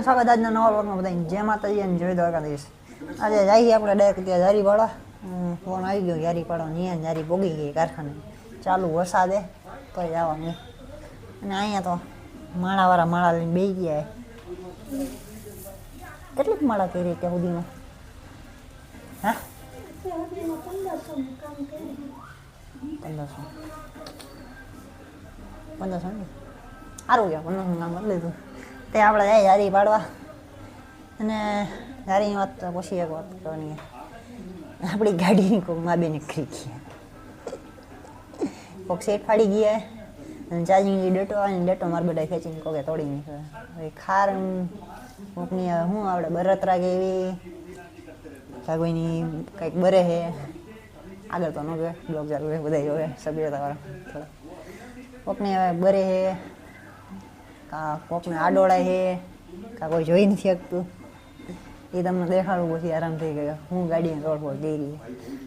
બધાને સ્વાગત આજના નવા જેમાં બધાને જય માતાજી અને જય દ્વારકાધીશ આજે જઈએ આપણે ડાયરેક્ટ ત્યાં જારીવાળા ફોન આવી ગયો જારીવાળા નિયન જારી પોગી ગઈ કારખાને. ચાલુ વરસાદે તો જવાનું અને અહીંયા તો માળાવાળા માળા લઈને બે ગયા કેટલીક માળા કરી ત્યાં સુધીમાં? હા? પંદરસો. પંદરસો ને? સારું ગયા, પંદરસો કામ કરી લીધું તે આપણે જાય જારી પાડવા. અને જારીની વાત તો પછી એક વાત કરવાની. આપણી ગાડીની કોકમાં બેને ખરી ગયા કોક સેટ ફાડી ગયા અને ચાર્જિંગ ડેટો આવે ને ડેટો માર બધા ખેંચીને કોકે તોડી નીકળે ખાર કોકની શું આપણે બરતરા કે એવી. કોઈની કંઈક બરે છે આગળ તો ન ગયો બ્લોગ ચાલુ છે બધા જોવે સભ્યતાવાળા થોડા. કોકને હવે બરે છે કાં કોકને આડોળા છે કાં કોઈ જોઈ નથી શકતું. એ તમને દેખાડવું પછી આરામ થઈ ગયો. હું ગાડીને રોડ પર ગઈ રહી.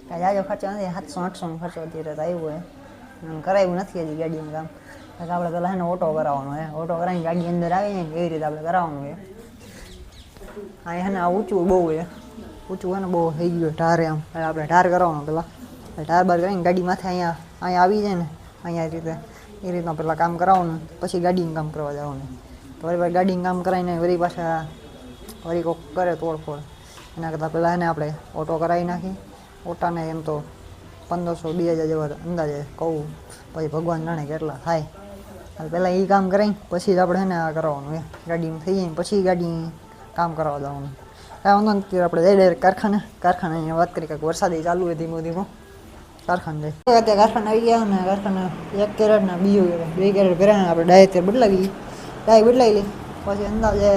કાંઈ જાજો ખર્ચો નથી, સાતસો આઠસોનો ખર્ચો અત્યારે આવ્યો હોય. અને કરાવ્યું નથી હજી ગાડીનું કામ. કારણ કે આપણે પહેલાં એને ઓટો કરાવવાનો હોય ઓટો કરાવીને ગાડી અંદર આવીને એવી રીતે આપણે કરાવવાનું હોય હા એને આ ઊંચું બહુ છે ઊંચું એને બહુ થઈ ગયું ટારે આમ આપણે ટાર કરાવવાનો પહેલાં ટાર બાર કરીને ગાડી માથે અહીંયા અહીંયા આવી જાય ને, અહીંયા રીતે. એ રીતના પહેલાં કામ કરાવવાનું, પછી ગાડીનું કામ કરવા જવાનું. તો વળી પાછું ગાડીનું કામ કરાવીને વળી પાછા વળી કોક કરે તોડફોડ. એના કરતાં પહેલાં એને આપણે ઓટો કરાવી નાખી. ઓટાને એમ તો પંદરસો, બે હજાર જેવા અંદાજે કહું. પછી ભગવાન જાણે કેટલા થાય. હાલ પહેલાં એ કામ કરાવી પછી જ આપણે એને આ કરવાનું એ. ગાડીમાં થઈ જાય પછી ગાડી કામ કરાવવા જવાનું. કાંઈ વાંધો નથી આપણે જઈ ડાયરેક્ટ કારખાને કારખાને વાત કરી, કાંઈક વરસાદ ચાલુ હોય ધીમો ધીમો. કારખાને જાય. અત્યારે કારખાને આવી ગયા ને કારખાને એક કેરેટ ને બીજું બે કેરેટ ભરાને આપણે ડાય તે બદલાવી ડાય બદલાવી લઈ પછી અંદાજે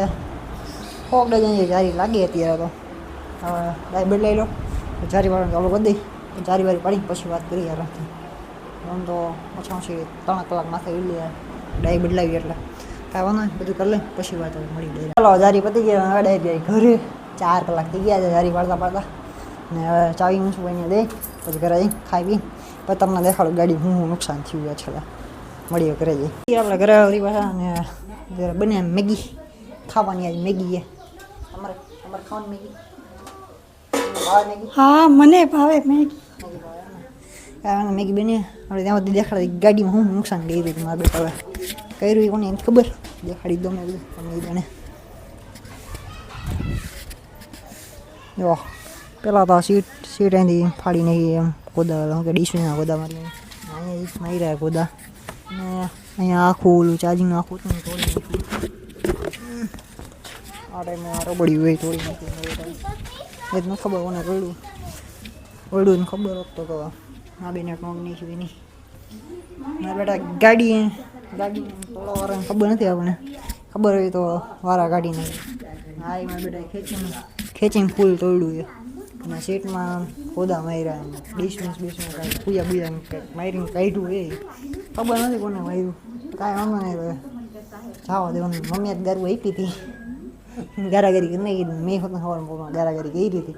ફોક ડઝન જારી લાગી અત્યારે તો. હવે ડાય બદલાઈ લો. જારી વાળો ચાલુ કરી દઈ. જારી વારી પાડી પછી વાત કરીએ આરામથી આમ તો. ઓછા ઓછી ત્રણ કલાક માથે ઉડી લે ડાય બદલાવી એટલે. કાંઈ વાંધો નહીં, બધું કરી લે. પછી વાત મળી જાય. ચાલો, જારી પતી ગયા હવે ડાય ઘરે ચાર કલાક થઈ ગયા છે જારી પાડતા પાડતા. ને હવે ચાવી હું છું દે. પછી ઘરે આવી પી. પછી તમને દેખાડો ગાડી હું હું નુકસાન થયું છે છેલ્લા. મળીએ ઘરે જઈ. આપણે ઘરે આવી પાછા અને બને મેગી. ખાવાની આજ મેગી છે. તમારે તમારે ખાવાની મેગી? હા મને ભાવે મેગી. ભાવે મેગી બની. આપણે ત્યાં સુધી દેખાડી ગાડીમાં હું નુકસાન ગઈ હતી મારા બેટા હવે. કર્યું એ કોને એની ખબર? દેખાડી દો મેં બધું મેગી બને જો. પેલા તો સીટ સીટ અહીંથી ફાડી નાખી એમ ગોદા કે ડીશના ગોદા મારી અહીંયા એક રહ્યા કોદા અને અહીંયા આખું ઓલું ચાર્જિંગનું આખું તોડી નાખ્યું. આ ટાઈમે રબડી હોય તોડી નાખ્યું. એ જ ન ખબર કોને રડ્યું રડ્યું ને ખબર હોત તો તો આ બેને ટોંગ છું એની. મારા બેટા ગાડી ગાડી તોડવાવાળાને ખબર નથી આપણને. ખબર હોય તો વારા ગાડીને હા એ મારા બેટા ખેંચીને ફૂલ તોડ્યું છે અને સીટમાં ખોદા માર્યા એમ. મીસ બીસમાં કાંઈ પૂજા બુજા મારી મારીને કાઢ્યું એ. ખબર નથી કોને માર્યું. કાંઈ વાંધો નહીં હવે. જાવા દેવાનું. મમ્મીએ જ દારૂ આપી હતી. ગારાગારી કરી નાખી મેં વખત સવારમાં ગારાગારી કરી હતી.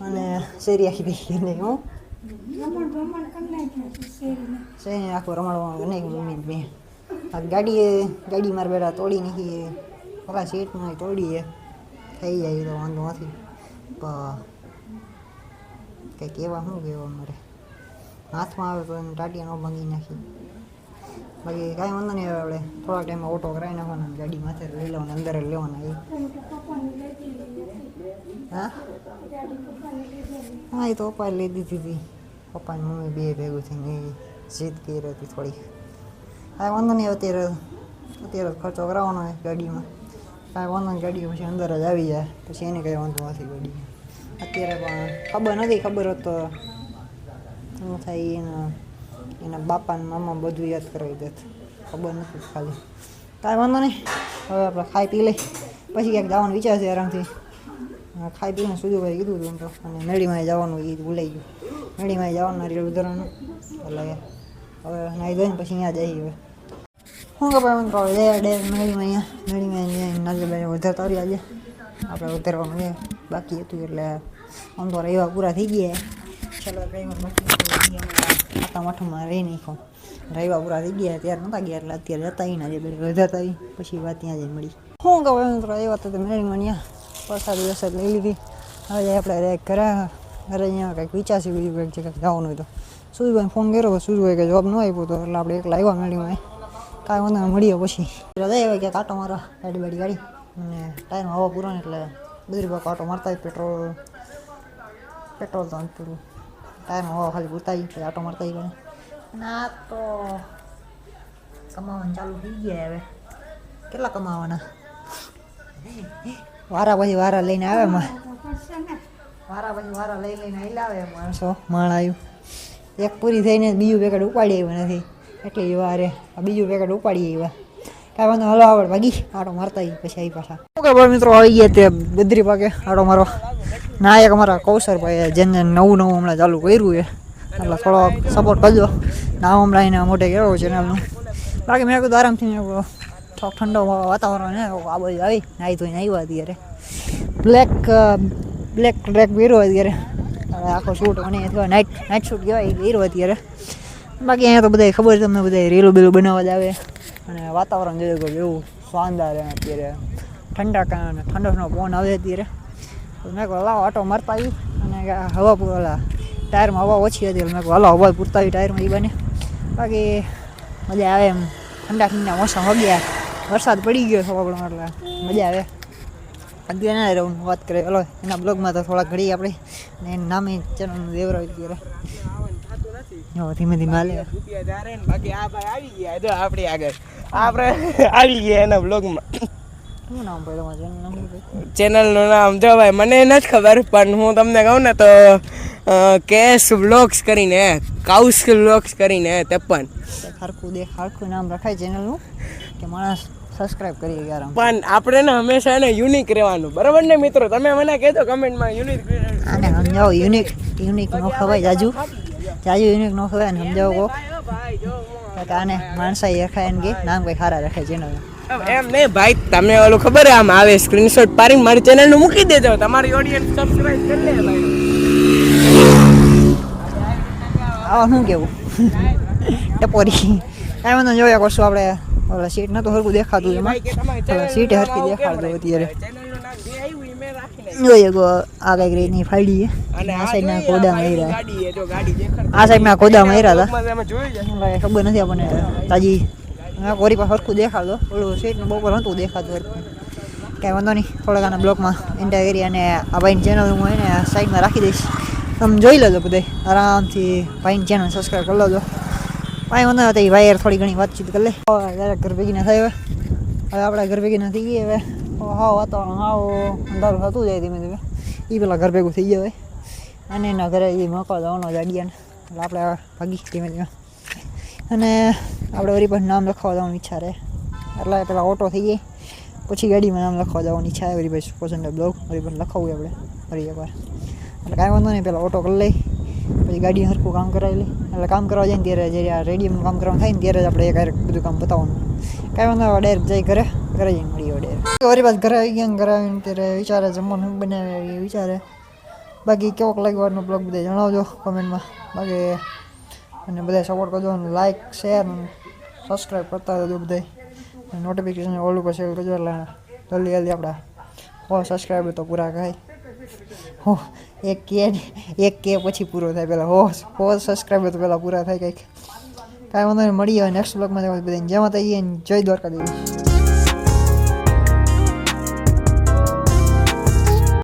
અને શેરી આખી ભેગી નહીં હું. શેરી આખું રમાડવાનું નહીં મમ્મી મેં. આ ગાડી ગાડી મારા બેટા તોડી નાખીએ ઓલા સીટમાં તોડીએ. થઈ જાય તો વાંધો નથી. કંઈક એવા શું કહેવા મારે? હાથમાં આવે તો એને ટાટિયા ન ભાંગી નાખી. બાકી કાંઈ વાંધો નહીં આવે આપણે. થોડાક ટાઈમમાં ઓટો કરાવી નાખવાના ગાડી માથે લઈ લેવાના, અંદર જ લેવાના એ. હા? હા, એ તો પપ્પાએ લઈ દીધી હતી. પપ્પાની મમ્મી બે ભેગું થઈને જીદ કરી હતી થોડી હા વાંધો નહીં, અત્યારે અત્યારે ખર્ચો કરાવવાનો ગાડીમાં. કાંઈ વાંધો નહીં ગાડી પછી અંદર જ આવી જાય, પછી એને કંઈ વાંધો નથી ગાડીમાં અત્યારે પણ ખબર નથી, ખબર હોત તો શું થાય એના એના બાપા ને મામા બધું યાદ કરાવી દેત. ખબર નથી ખાલી. કાંઈ વાંધો નહીં, હવે આપણે ખાઈ પી લઈ. પછી ક્યાંક જવાનું વિચાર છે આરામથી. ખાઈ પીને સુધુભાઈ કીધું હતું તો, અને મેળીમાં જવાનું એ ભૂલાઈ ગયું. મેળીમાં જવાનું રેલ ઉતરવાનું એટલે હવે નાહી ધોઈને પછી અહીંયા જઈએ હવે. શું ખબર મને કહો લે ડે મેળીમાં અહીંયા મેળીમાં અહીંયા નાગરભાઈ વધારતા રહ્યા આજે. આપણે વધારવાનું છે. બાકી હતું એટલે આમ તો રહેવા પૂરા થઈ ગયા. ચાલો આટા માઠમાં રહી નાખ્યો. રવિવાર પૂરા થઈ ગયા. ત્યારે નહોતા ગયા એટલે અત્યારે જતા ના જે બધા વધારતા ઈ. પછી વાત ત્યાં જઈ મળી. શું કહું એમ તો વાત તો મેળીમાં અહીંયા પ્રસાદ વરસાદ લઈ લીધી. હવે આપણે રેક ઘરે ઘરે અહીંયા કંઈક વિચારશું બીજું કંઈક કંઈક જવાનું હોય તો. સુરભાઈ ફોન કર્યો સુરભાઈ કે જવાબ ન આપ્યો તો એટલે આપણે એકલા આવ્યા મેળીમાં કાંઈ વાંધો મળીએ પછી. જઈએ હવે કે કાંટો મારો ગાડી બાડી ગાડી. અને ટાઈમ હવા પૂરો ને એટલે બધી બાજુ કાંટો મારતા હોય પેટ્રોલ પેટ્રોલ તો પૂરું. ટાઈમ હવા ખાલી પૂરતા હોય આટો મારતા હોય ના તો કમાવાનું ચાલુ થઈ ગયા હવે. કેટલા કમાવાના? વારા પછી વારા લઈને આવે વારા પછી વારા લઈ લઈને આવી માણસો, માણ આવ્યું એક પૂરી થઈને બીજું પેકેટ ઉપાડી આવ્યું નથી. એટલી વારે. આ બીજું પેકેટ ઉપાડી એવા કાંઈ વાંધો હલો આવડ. ભાગી આટો મારતા આવી પછી આવી પાછા. ઓકે ભાઈ મિત્રો, આવી ગયા તે બદ્રી પાકે આટો મારો ના એક અમારા કૌશરભાઈ જેને નવું નવું હમણાં ચાલુ કર્યું છે, એટલે થોડો સપોર્ટ કરજો. નામ હમણાં એને મોટે કેવો ચેનલનું બાકી મેં કીધું આરામથી મેં થોડોક ઠંડો વાતાવરણ ને આ બાજુ આવી, નાહી ધોઈને આવ્યા અત્યારે. બ્લેક બ્લેક ટ્રેક પહેર્યો અત્યારે. આખો શૂટ અને નાઇટ નાઇટ શૂટ કહેવાય પહેર્યો અત્યારે. બાકી અહીંયા તો બધા ખબર છે, તમને બધા રીલો બીલો બનાવવા આવે. અને વાતાવરણ જોઈએ કે એવું શાનદાર છે અત્યારે. ઠંડા અને ઠંડકનો ફોન આવે અત્યારે. તો મેં કહું લાવો, આટો મારતા આવી અને હવા ઓલા ટાયરમાં હવા ઓછી હતી મેં કહું હલો, હવા પૂરતા આવી ટાયરમાં એ બને. બાકી મજા આવે એમ. ઠંડા ઠંડા મોસમ વગ્યા વરસાદ પડી ગયો ઘણો એટલે મજા આવે. અત્યારે ના રહું, વાત કરે હલો, એના બ્લોગમાં તો થોડા ઘડી આપણે. ને એનું નામે ચેનલનું દેવરાવી અત્યારે. ધીમે ધીમે હાલે. બાકી આ ભાઈ આવી ગયા. જો આપણી આગળ. આપણે આવી ગયા એના બ્લોગમાં ચેનલનું નામ જો ભાઈ મને નથી ખબર પણ હું તમને કહું ને તો કેસ વ્લોગ્સ કરીને કાઉસ વ્લોગ્સ કરીને તે પણ કંઈક હરખું દેખ હરખું નામ રખાય ચેનલનું કે માણસ સબસ્ક્રાઇબ કરી ગયા પણ આપણે ને હંમેશા એને યુનિક રહેવાનું. બરાબર ને મિત્રો? તમે મને કહેજો કમેન્ટમાં યુનિક સમજાવો યુનિક યુનિક નો ખવાય જાજુ. જાજુ યુનિક નો ખવાય ને સમજાવો કોક આને માણસાઈ રખાય ને કે નામ કંઈ સારા રખાય ચેનલ એમ નહીં ભાઈ તમે ઓલું ખબર આમ આવે સ્ક્રીનશોટ પાડીને મારી ચેનલનું મૂકી દેજો. તમારી ઓડિયન્સ સબસ્ક્રાઇબ કરી લે ભાઈ. આવા શું કેવું? ટપોરી કાંઈ વાંધો જોયા કરશું આપણે. ઓલા સીટ નતું હરકું દેખાતું એમાં. સીટ હરકી દેખાડતું અત્યારે ચેનલનું નામ જે આવ્યું એ મેં રાખી નાખ્યું. જોઈએ કો આ કંઈક રીતની ફાડી અને આ આ સાઈડના જોઈએ કોદા આ માર્યા. આ સાઈડના કોદા માર્યા હતા. ખબર નથી આપણને. તાજી મેં કોરી પર હરખું દેખાડતો ઓલું સીટનું બપોર હતું દેખાતું કાંઈ વાંધો નહીં થોડાક આના બ્લોકમાં એન્ટર કરી અને આ ભાઈની ચેનલ હું એને સાઈડમાં રાખી દઈશ. તમે જોઈ લેજો બધે આરામથી ભાઈની ચેનલ સબસ્ક્રાઈબ કરી લેજો. ભાઈ વાંધો નથી ભાઈ થોડી ઘણી વાતચીત કરી લે. ઘર ભેગી ના થાય હવે. હવે આપણે ઘર ભેગી ના થઈ ગઈ હવે. હાવ વાતાવરણ હાવ અંધારું થતું જાય ધીમે ધીમે. એ પેલા ઘર ભેગું થઈ હવે. અને એના ઘરે એ મોકવા જવાનો છે અડિયાને એટલે આપણે ભાગી ધીમે ધીમે. અને આપણે વળી પણ નામ લખવા જવાનું ઈચ્છા રહે એટલે પેલા ઓટો થઈ જાય પછી ગાડીમાં નામ લખવા જવાની ઈચ્છા વળી ભાઈ પસંદ બ્લોગ વળી પણ લખાવું આપણે ફરી એકવાર. એટલે કાંઈ વાંધો નહીં, પેલા ઓટો કરી લઈ. પછી ગાડી હરખું કામ કરાવી લઈ. એટલે કામ કરવા જાય ને ત્યારે જ્યારે આ રેડિયમ કામ કરવાનું થાય ને ત્યારે જ આપણે એક બધું કામ બતાવવાનું. કાંઈ વાંધો ડાયરેક્ટ જઈ ઘરે. ઘરે જઈને મળીએ. ડાયરેક્ટ વળી ઘરે આવી ગયા ઘરે આવીને ત્યારે વિચારે જમવાનું શું બનાવે એ વિચારે. બાકી કેવોક લાગ્યો બ્લોગ બધા જણાવજો કોમેન્ટમાં બાકી અને બધા સપોર્ટ કરજો અને લાઇક શેર સબસ્ક્રાઈબ કરતા રહેજો બધા નોટિફિકેશન ઓલ ઉપર શેર કરજો એટલે જલ્દી જલ્દી આપણા હો સબસ્ક્રાઈબર તો પૂરા થાય. હો, એક કે એક કે પછી પૂરો થાય પહેલાં હો હો સબસ્ક્રાઈબર તો પહેલાં પૂરા થાય કંઈક. કાંઈ વાંધો નહીં, મળીએ નેક્સ્ટ બ્લોગમાં બધા જેમાં થઈએ જય દ્વારકા દેવી